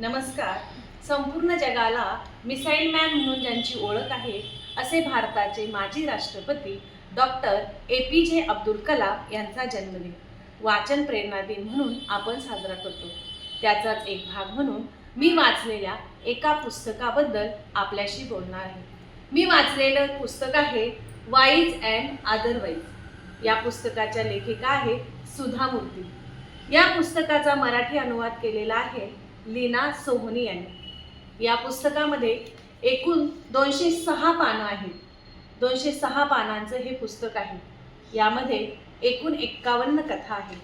नमस्कार. संपूर्ण जगाला मिसाईल मॅन म्हणून ज्यांची ओळख आहे असे भारताचे माजी राष्ट्रपती डॉक्टर ए पी जे अब्दुल कलाम यांचा जन्मदिन वाचन प्रेरणा दिन म्हणून आपण साजरा करतो. त्याचाच एक भाग म्हणून मी वाचलेल्या एका पुस्तकाबद्दल आपल्याशी बोलणार आहे. मी वाचलेलं पुस्तक आहे वाईज अँड अदरवाईज या पुस्तकाच्या लेखिका आहेत सुधा मूर्ती या पुस्तकाचा मराठी अनुवाद केलेला आहे लीना सोहनी यांनी. या पुस्तकामध्ये एकूण दोनशे सहा पानं आहेत. दोनशे सहा पानांचं हे पुस्तक आहे. यामध्ये एकूण एक्कावन्न कथा आहेत.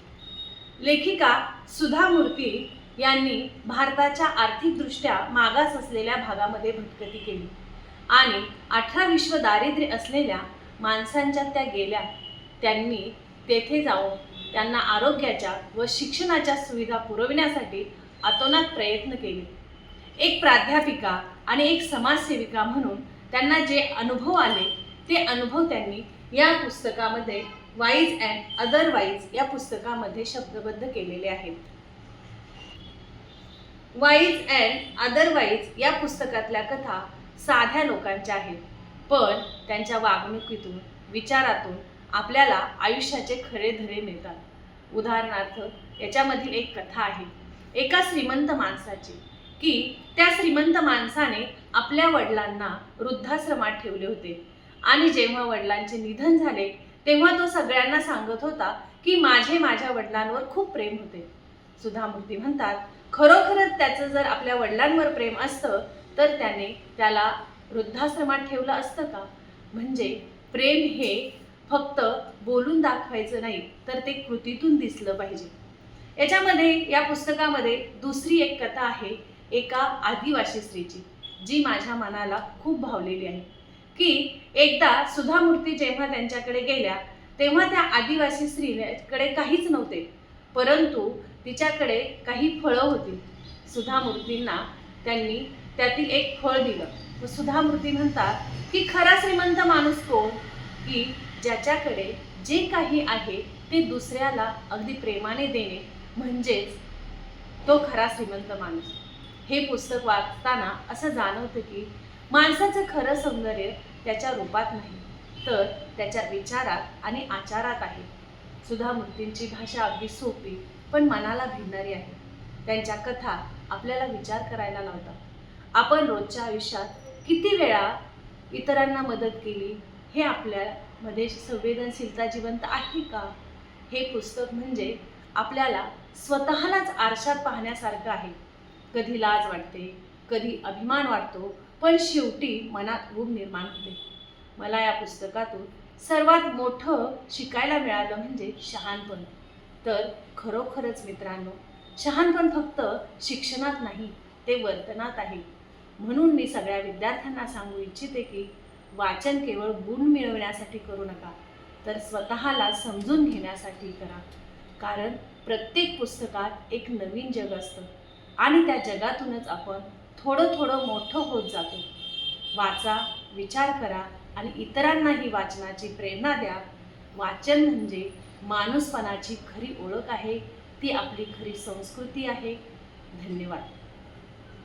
लेखिका सुधा मूर्ती यांनी भारताच्या आर्थिकदृष्ट्या मागास असलेल्या भागामध्ये भटकती केली आणि अठरा विश्व दारिद्र्य असलेल्या माणसांच्या त्या गेल्या. त्यांनी तेथे जाऊन त्यांना आरोग्याच्या व शिक्षणाच्या सुविधा पुरविण्यासाठी अतोनात प्रयत्न केले. एक प्राध्यापिका आणि एक समाजसेविका म्हणून त्यांना जे अनुभव आले ते अनुभव त्यांनी या पुस्तकामध्ये वाईज अँड अदरवाईज या पुस्तकामध्ये शब्दबद्ध केलेले आहेत. वाईज अँड अदरवाईज या पुस्तकातल्या कथा साध्या लोकांच्या आहेत. पण त्यांच्या वागणुकीतून विचारातून आपल्याला आयुष्याचे खरे धरे मिळतात. उदाहरणार्थ याच्यामधील एक कथा आहे. एका श्रीमंत माणसाची की त्या श्रीमंत माणसाने आपल्या वडिलांना वृद्धाश्रमात ठेवले होते. आणि जेव्हा वडिलांचे निधन झाले तेव्हा तो सगळ्यांना सांगत होता की माझे माझ्या वडिलांवर खूप प्रेम होते. सुधामूर्ती म्हणतात खरोखरच त्याचं जर आपल्या वडिलांवर प्रेम असतं तर त्याने त्याला वृद्धाश्रमात ठेवलं असतं का? म्हणजे प्रेम हे फक्त बोलून दाखवायचं नाही तर ते कृतीतून दिसलं पाहिजे. याच्यामध्ये या पुस्तकामध्ये दुसरी एक कथा आहे एका आदिवासी स्त्रीची जी माझ्या मनाला खूप भावलेली आहे. की एकदा सुधामूर्ती जेव्हा त्यांच्याकडे गेल्या तेव्हा त्या आदिवासी स्त्रीकडे काहीच नव्हते परंतु तिच्याकडे काही फळं होती. सुधामूर्तींना त्यांनी त्यातील एक फळ दिलं. व सुधामूर्ती म्हणतात की खरा श्रीमंत माणूस कोण? की ज्याच्याकडे जे काही आहे ते दुसऱ्याला अगदी प्रेमाने देणे म्हणजेच तो खरा श्रीमंत माणूस. हे पुस्तक वाचताना असं जाणवतं की माणसाचं खरं सौंदर्य त्याच्या रूपात नाही तर त्याच्या विचारात आणि आचारात आहे. सुधा मूर्तींची भाषा अगदी सोपी पण मनाला भिडणारी आहे. त्यांच्या कथा आपल्याला विचार करायला लावतात. आपण रोजच्या आयुष्यात किती वेळा इतरांना मदत केली हे आपल्यामध्ये संवेदनशीलता जिवंत आहे का? हे पुस्तक म्हणजे आपल्याला स्वतःलाच आरशात पाहण्यासारखं आहे. कधी लाज वाटते कधी अभिमान वाटतो पण शेवटी मनात ऊब निर्माण होते. मला या पुस्तकातून सर्वात मोठं शिकायला मिळालं म्हणजे शहाणपण. तर खरोखरच मित्रांनो शहाणपण फक्त शिक्षणात नाही ते वर्तनात आहे. म्हणून मी सगळ्या विद्यार्थ्यांना सांगू इच्छिते की वाचन केवळ गुण मिळवण्यासाठी करू नका तर स्वतःला समजून घेण्यासाठी करा. कारण प्रत्येक पुस्तकात एक नवीन जग असतं. आणि त्या जगातूनच आपण थोडं थोडं मोठं होत जातो. वाचा विचार करा आणि इतरांनाही वाचनाची प्रेरणा द्या. वाचन म्हणजे माणूसपणाची खरी ओळख आहे. ती आपली खरी संस्कृती आहे. धन्यवाद.